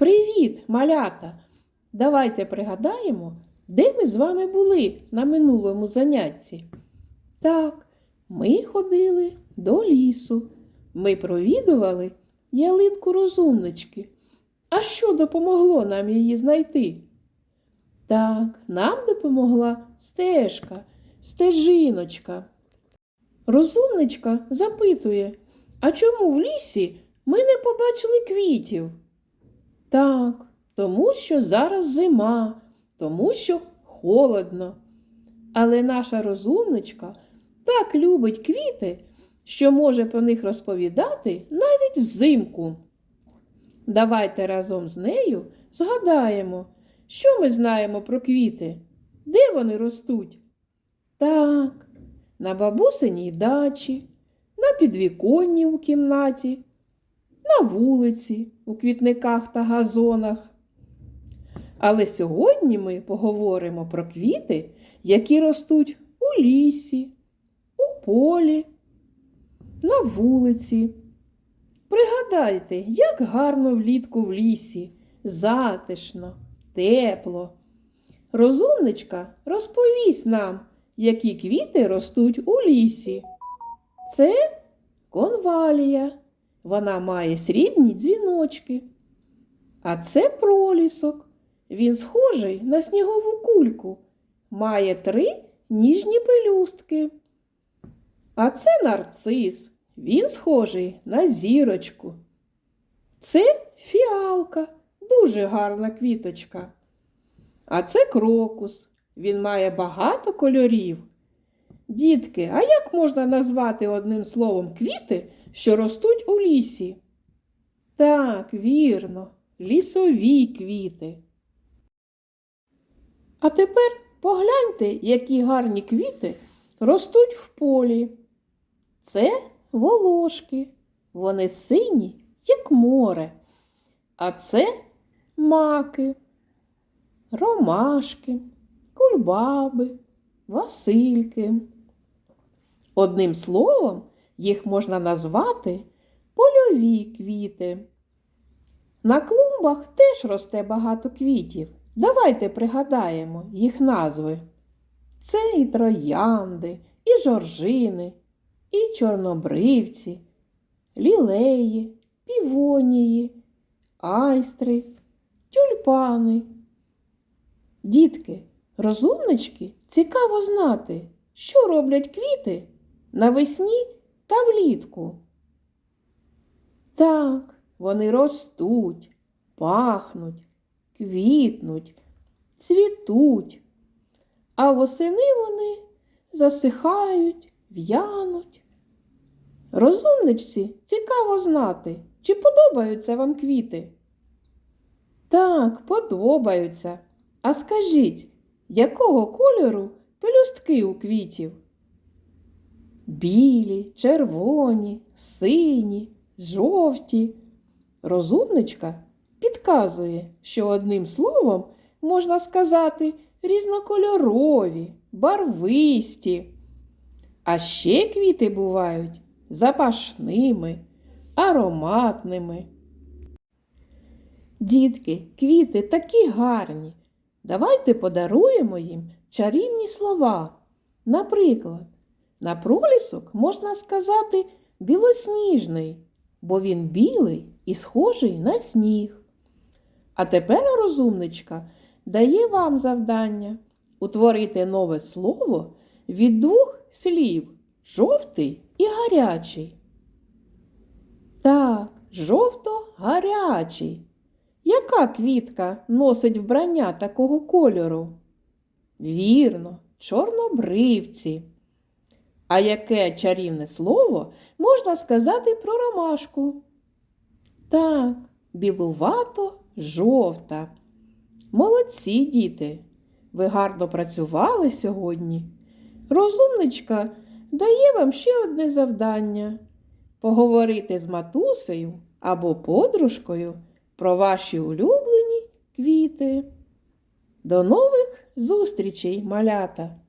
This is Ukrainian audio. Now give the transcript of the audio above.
Привіт, малята! Давайте пригадаємо, де ми з вами були на минулому занятті. Так, ми ходили до лісу. Ми провідували ялинку розумнички. А що допомогло нам її знайти? Так, нам допомогла стежка, стежиночка. Розумничка запитує, а чому в лісі ми не побачили квітів? Так, тому що зараз зима, тому що холодно. Але наша розумничка так любить квіти, що може про них розповідати навіть взимку. Давайте разом з нею згадаємо, що ми знаємо про квіти, де вони ростуть. Так, на бабусиній дачі, на підвіконні у кімнаті, на вулиці, у квітниках та газонах. Але сьогодні ми поговоримо про квіти, які ростуть у лісі, у полі, на вулиці. Пригадайте, як гарно влітку в лісі, затишно, тепло. Розумничка розповість нам, які квіти ростуть у лісі. Це конвалія. Вона має срібні дзвіночки. А це пролісок. Він схожий на снігову кульку, має три ніжні пелюстки. А це нарцис. Він схожий на зірочку. Це фіалка, дуже гарна квіточка. А це крокус. Він має багато кольорів. Дітки, а як можна назвати одним словом квіти, що ростуть у лісі? Так, вірно, лісові квіти. А тепер погляньте, які гарні квіти ростуть в полі. Це волошки. Вони сині, як море. А це маки, ромашки, кульбаби, васильки. Одним словом, їх можна назвати польові квіти. На клумбах теж росте багато квітів. Давайте пригадаємо їх назви. Це і троянди, і жоржини, і чорнобривці, лілеї, півонії, айстри, тюльпани. Дітки, розумнички, цікаво знати, що роблять квіти навесні та влітку. Так, вони ростуть, пахнуть, квітнуть, цвітуть, а восени вони засихають, в'януть. Розумничці цікаво знати, чи подобаються вам квіти? Так, подобаються. А скажіть, якого кольору пелюстки у квітів? Білі, червоні, сині, жовті. Розумничка підказує, що одним словом можна сказати різнокольорові, барвисті. А ще квіти бувають запашними, ароматними. Дітки, квіти такі гарні. Давайте подаруємо їм чарівні слова. Наприклад, на пролісок можна сказати білосніжний, бо він білий і схожий на сніг. А тепер розумничка дає вам завдання утворити нове слово від двох слів жовтий і гарячий. Так, жовто-гарячий. Яка квітка носить вбрання такого кольору? Вірно, чорнобривці. А яке чарівне слово можна сказати про ромашку? Так, білувато жовта. Молодці, діти. Ви гарно працювали сьогодні. Розумничка дає вам ще одне завдання поговорити з матусею або подружкою про ваші улюблені квіти. До нових зустрічей, малята!